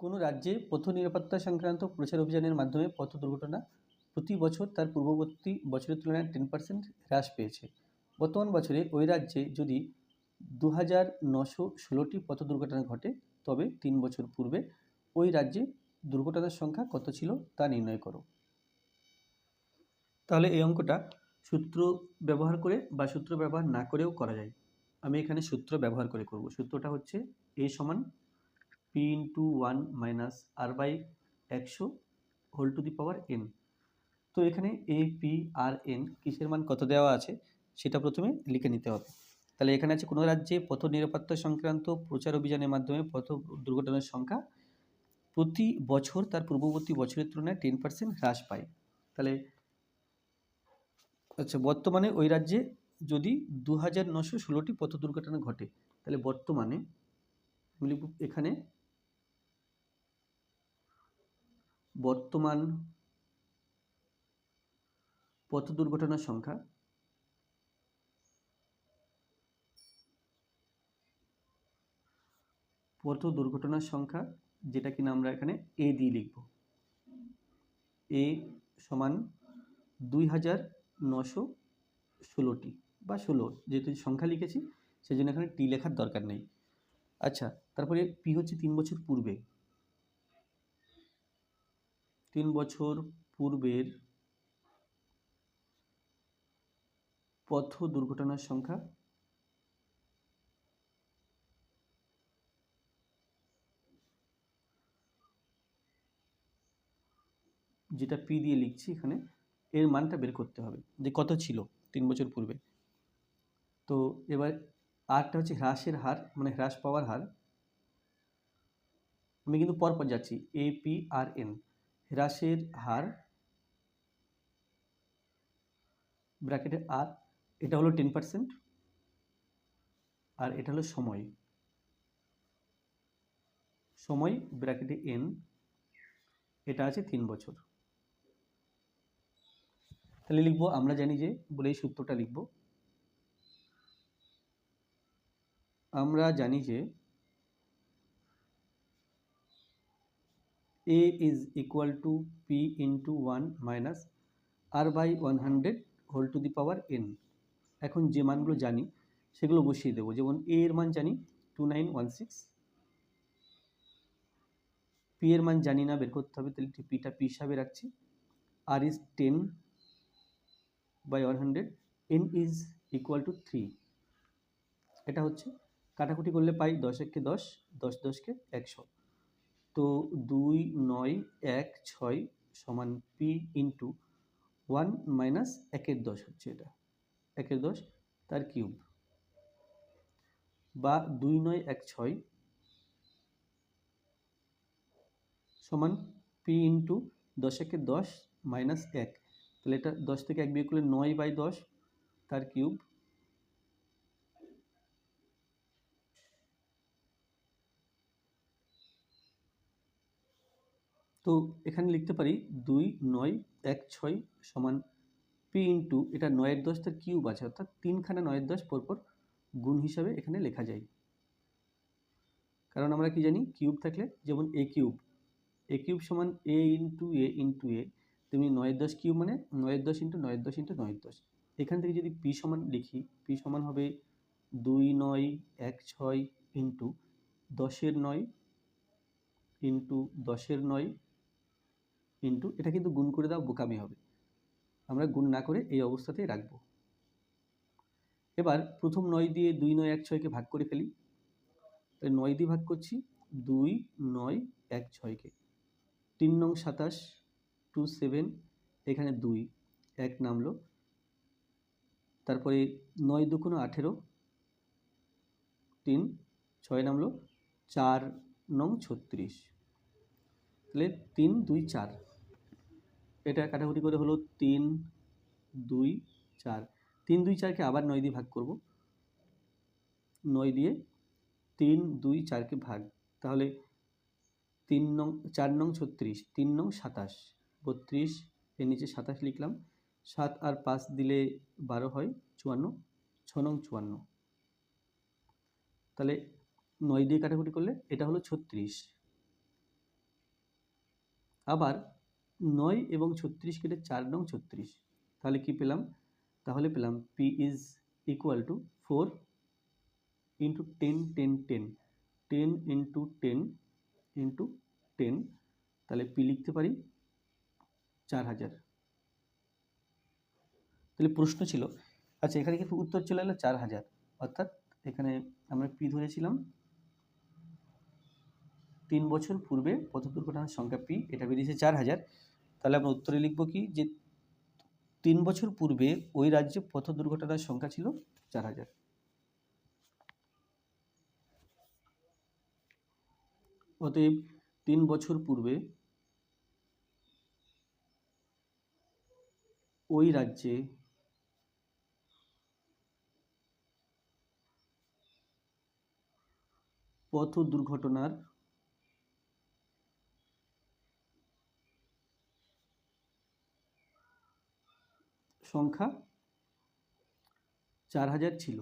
কোনো রাজ্যে পথ নিরাপত্তা সংক্রান্ত প্রচার অভিযানের মাধ্যমে পথ দুর্ঘটনা? প্রতি বছর তার পূর্ববর্তী বছরের তুলনায় টেন পার্সেন্ট হ্রাস পেয়েছে। বর্তমান বছরে ওই রাজ্যে যদি দু হাজার নশো ষোলোটি পথ দুর্ঘটনা ঘটে, তবে তিন বছর পূর্বে ওই রাজ্যে দুর্ঘটনার সংখ্যা কত ছিল তা নির্ণয় করো। তাহলে এই অঙ্কটা সূত্র ব্যবহার করে বা সূত্র ব্যবহার না করেও করা যায়। আমি এখানে সূত্র ব্যবহার করে করব। সূত্রটা হচ্ছে এ সমান P into one minus R by একশো whole to the power N তো এখানে এ পি আর এন কিসের মান কত দেওয়া আছে সেটা প্রথমে লিখে নিতে হবে। তাহলে এখানে আছে কোনো রাজ্যে পথ নিরাপত্তা সংক্রান্ত প্রচার অভিযানের মাধ্যমে পথ দুর্ঘটনার সংখ্যা প্রতি বছর তার পূর্ববর্তী বছরের তুলনায় টেন পার্সেন্ট হ্রাস পায়। তাহলে আচ্ছা বর্তমানে ওই রাজ্যে যদি দু হাজার নশো ষোলোটি পথ দুর্ঘটনা ঘটে, তাহলে বর্তমানে আমি লিখব এখানে বর্তমান পথ দুর্ঘটনার সংখ্যা পথ দুর্ঘটনার সংখ্যা যেটা কিনা আমরা এখানে এ দিয়ে লিখব। এ সমান দুই হাজার নশো ষোলোটি বা ষোলো, যেহেতু সংখ্যা লিখেছি সেই জন্য এখানে টি লেখার দরকার নেই। আচ্ছা তারপরে পি হচ্ছে তিন বছর পূর্বে। তিন বছর পূর্বের পথ দুর্ঘটনার সংখ্যা যেটা পি দিয়ে লিখছি এখানে, এর মানটা বের করতে হবে যে কত ছিল তিন বছর পূর্বে। তো এবার আরটা হচ্ছে হ্রাসের হার মানে হ্রাস পাওয়ার হার। আমি কিন্তু পরপর যাচ্ছি এ পি আর এন হ্রাসের হার ব্র্যাকেটে আর, এটা হলো টেন পার্সেন্ট আর এটা হলো সময়। সময় ব্র্যাকেটে এন এটা আছে তিন বছর। তাহলে লিখব, আমরা জানি যে, বলে এই সূত্রটা লিখব। আমরা জানি যে is equal to P into one minus R by one hundred whole to the power N এখন যে মানগুলো জানি, সেগুলো বসিয়ে দেবো। যেমন এ এর মান জানি two nine one six P এর মান জানি না, বের করতে হবে, তাহলে পিটা পি হিসাবে রাখছি। আর is ten by one hundred N is equal to three এটা হচ্ছে, কাটাকুটি করলে পাই দশ এককে দশ দশ দশকে একশো। তো দুই নয় এক ছয় সমান পি ইন্টু ওয়ান মাইনাস একের দশ হচ্ছে এটা। একের দশ, তার কিউব বা দুই নয় এক ছয় সমান পি ইন্টু দশ একে দশ মাইনাস এক। তাহলে এটা দশ থেকে এক বিয়োগ করলে নয় বাই দশ, তার কিউব তো এখানে লিখতে পারি দুই নয় এক ছয় সমান পি ইন্টু এটা নয়ের দশ তার কিউব আছে, অর্থাৎ তিনখানা নয়ের দশ পরপর গুণ হিসাবে এখানে লেখা যায়। কারণ আমরা কি জানি, কিউব থাকলে যেমন এ কিউব এ কিউব সমান এ ইন্টু এ ইন্টু এ তুমি নয়ের দশ কিউব মানে নয়ের দশ ইন্টু নয়ের দশ ইন্টু নয়ের দশ। এখান থেকে যদি পি সমান লিখি, পি সমান হবে দুই নয় এক ছয় ইন্টু দশের নয় ইন্টু দশের নয় ইন্টু এটা কিন্তু গুণ করে দাও বোকামি হবে। আমরা গুণ না করে এই অবস্থাতেই রাখব। এবার প্রথম নয় দিয়ে দুই নয় এক ছয়কে ভাগ করে ফেলি। তাহলে নয় দিয়ে ভাগ করছি দুই নয় এক ছয়কে। তিন নং সাতাশ টু সেভেন এখানে দুই, এক নামলো। তারপরে নয় দুকোনো আঠেরো, তিন ছয় নামলো, চার নং ছত্রিশ। তাহলে তিন দুই চার। এটা কাটাকুটি করে হলো তিন, দুই, চার। তিন, দুই, চারকে আবার নয় দিয়ে ভাগ করব। নয় দিয়ে তিন, দুই, চারকে ভাগ। তাহলে তিন নং, চার নং ছত্রিশ, তিন নং সাতাশ, বত্রিশ, এর নিচে সাতাশ লিখলাম। সাত আর পাঁচ দিলে বারো হয়, চুয়ান্ন, ছ নং চুয়ান্ন। তাহলে নয় দিয়ে কাটাকুটি করলে এটা হলো ছত্রিশ। আবার নয় এবং ছত্রিশ কেটে চার নং ছত্রিশ। তাহলে কি পেলাম? তাহলে পেলাম P is equal to four into ten ten ten ten into ten into ten তাহলে পি লিখতে পারি চার হাজার। তাহলে প্রশ্ন ছিল আচ্ছা এখানে কিন্তু উত্তর চলে এলো চার হাজার। অর্থাৎ এখানে আমরা পি ধরেছিলাম। তিন বছর পূর্বে পথ দুর্ঘটনার সংখ্যা পি এটা বেরিয়েছে চার হাজার। তাহলে আমরা উত্তরে লিখব কি যে তিন বছর পূর্বে ওই রাজ্যে পথ দুর্ঘটনার সংখ্যা ছিল চার হাজার। অতএব তিন বছর পূর্বে ওই রাজ্যে পথ দুর্ঘটনার সংখ্যা চার হাজার ছিল।